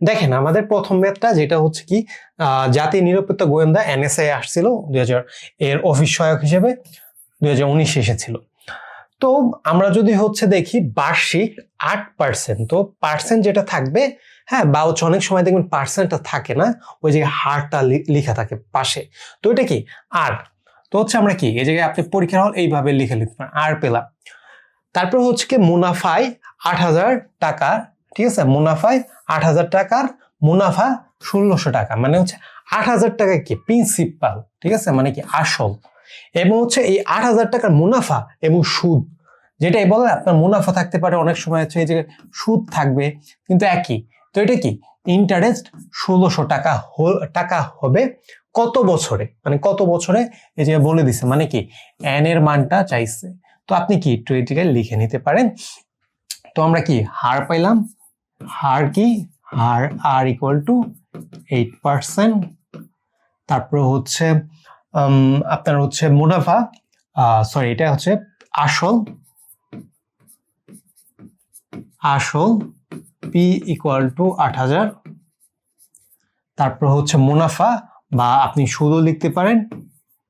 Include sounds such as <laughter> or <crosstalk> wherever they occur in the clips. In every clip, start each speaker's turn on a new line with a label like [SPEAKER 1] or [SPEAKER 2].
[SPEAKER 1] দেখেন, আমাদের প্রথম ম্যাথটা যেটা হচ্ছে কি জাতীয় নিরাপত্তা গোয়েন্দা এনএসআই আসছিল দুই হাজার এর অফিস সহায়ক হিসেবে দুই হাজার উনিশে এসেছিল। তো আমরা যদি হচ্ছে দেখি বার্ষিক আট পার্সেন্ট তো পার্সেন্ট যেটা থাকবে হ্যাঁ বা হচ্ছে অনেক সময় দেখবেন পার্সেন্টটা থাকে না, ওই জায়গায় হারটা লেখা থাকে পাশে। তো এটা কি? আর। তো হচ্ছে আমরা কি? এই জায়গায় আপনি পরীক্ষার হল এইভাবে লিখে লিখতে পারেন। আর পেলাম। তারপর হচ্ছে কি মুনাফায় আট হাজার টাকা ঠিক আছে? মুনাফায় আট হাজার টাকার মুনাফা ষোলোশো টাকা। মানে হচ্ছে আট হাজার টাকা কি? প্রিন্সিপাল ঠিক আছে? মানে কি? আসল। এবং হচ্ছে এই আট হাজার টাকার মুনাফা এবং সুদ যেটা এই বলে আপনার মুনাফা থাকতে পারে অনেক সময় হচ্ছে এই যে সুদ থাকবে, কিন্তু একই। তো এটা কি? ইন্টারেস্ট ষোলোশো টাকা টাকা হবে কত বছরে? মানে কত বছরে? এই যে বলে দিছে মানে কি? এন এর মানটা চাইছে। তো আপনি কি একটু লিখে নিতে পারেন? তো আমরা কি হার পাইলাম? হার কি? হার আর ইকুয়াল টু এইট পার্সেন্ট তারপর হচ্ছে আপনার হচ্ছে মুনাফা সরি এটা হচ্ছে আসল আসল পি ইকুয়াল টু আট হাজার। তারপর হচ্ছে মুনাফা, বা আপনি সুদও লিখতে পারেন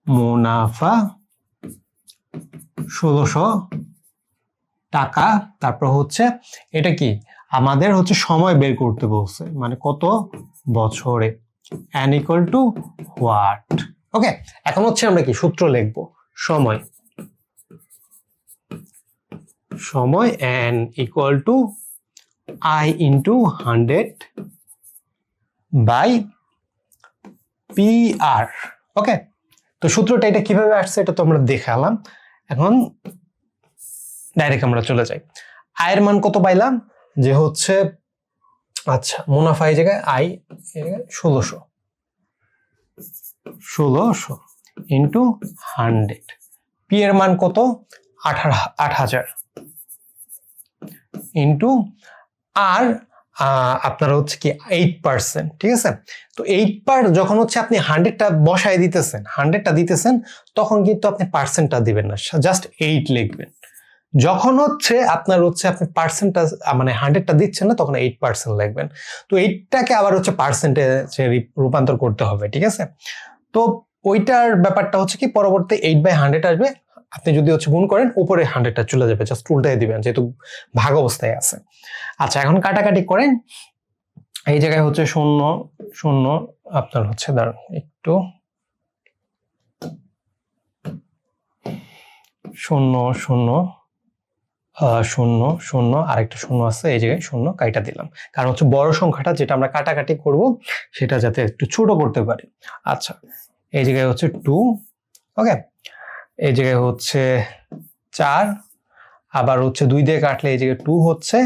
[SPEAKER 1] মুনাফা ষোলোশো টাকা। তারপর হচ্ছে, এটা কি? আমাদের হচ্ছে সময় বের করতে বলছে। মানে কত? বছরে। N equal to what okay এখন হচ্ছে আমরা কি সূত্র লিখব? সময়। সময় n equal to I into hundred by P R okay তো সূত্রটা এটা কীভাবে আসছে এটা তো আমরা দেখালাম। এখন ডাইরেক্ট আমরা চলে যাই। আয়ের মান কত পাইলাম? যে হচ্ছে আচ্ছা মুনাফা এই জায়গায়, আই ষোলোশো। ষোলোশো ইন্টু হান্ড্রেড পি এর মান কত? আঠারো, আট হাজার। ইন্টু আর আপনার হচ্ছে কি এইট পার্সেন্ট ঠিক আছে? তো এইট পার যখন হচ্ছে আপনি হান্ড্রেডটা বসায় দিতেছেন হান্ড্রেডটা দিতেছেন, তখন কিন্তু আপনি পার্সেন্টটা দিবেন না জাস্ট এইট লিখবেন। যখন হচ্ছে আপনার হচ্ছে আপনি পার্সেন্টটা মানে হান্ড্রেডটা দিচ্ছেন না, তখন এইট পার্সেন্ট লাগবেন। তো এইটটাকে আবার হচ্ছে পার্সেন্টে রূপান্তর করতে হবে, ঠিক আছে? তো ওইটার ব্যাপারটা হচ্ছে কি, পরবর্তী এইট বাই হান্ড্রেড আসবে। আপনি যদি হচ্ছে গুণ করেন, উপরে হান্ড্রেডটা চলে যাবে জাস্ট উল্টাই দিবেন, যেহেতু ভাগ অবস্থায় আছে। আচ্ছা এখন কাটাকাটি করেন। এই জায়গায় হচ্ছে শূন্য শূন্য, আপনার হচ্ছে দাঁড়ান, একটু। শূন্য শূন্য। শূন্য শূন্য, আরেকটা শূন্য আছে, এই জায়গায় শূন্য, কাইটা দিলাম। কারণ হচ্ছে বড় সংখ্যাটা যেটা আমরা কাটাকাটি করব, সেটা যাতে একটু ছোট করতে পারি। আচ্ছা এই জায়গায় হচ্ছে টু ওকে এই জায়গায় হচ্ছে চার, আবার হচ্ছে দুই দিয়ে কাটলে এই জায়গায় টু হচ্ছে,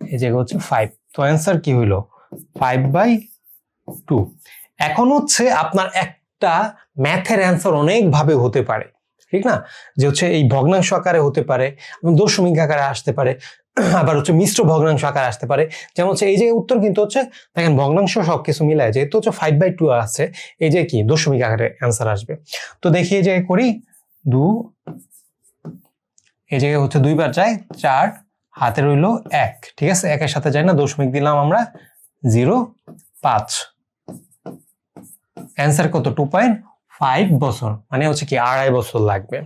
[SPEAKER 1] এই জায়গায় হচ্ছে ফাইভ তো অ্যান্সার কি হইল? ফাইভ বাই টু এখন হচ্ছে আপনার একটা ম্যাথের অ্যান্সার অনেকভাবে হতে পারে। ঠিক না? যে হচ্ছে এই ভগ্নাংশ আকারে হতে পারে দশমিক আকারে আসতে পারে, <clears throat> আবার হচ্ছে মিশ্র ভগ্নাংশ আকারে আসতে পারে। যেমন হচ্ছে এই যে উত্তর কিন্তু হচ্ছে, দেখেন ভগ্নাংশ সবকিছু মিলায়, যেহেতু হচ্ছে ফাইভ বাই টু আছে, এই যে কি? দশমিক আকারে অ্যান্সার আসবে। তো দেখি এই যে করি। দু, এই জায়গায় হচ্ছে দুইবার যায় চার, হাতে রইল এক, ঠিক আছে? একের সাথে যায় না দশমিক দিলাম আমরা জিরো পাঁচ। অ্যান্সার কত? টু পয়েন্ট ফাইভ বছর মানে হচ্ছে কি আড়াই বছর লাগবে।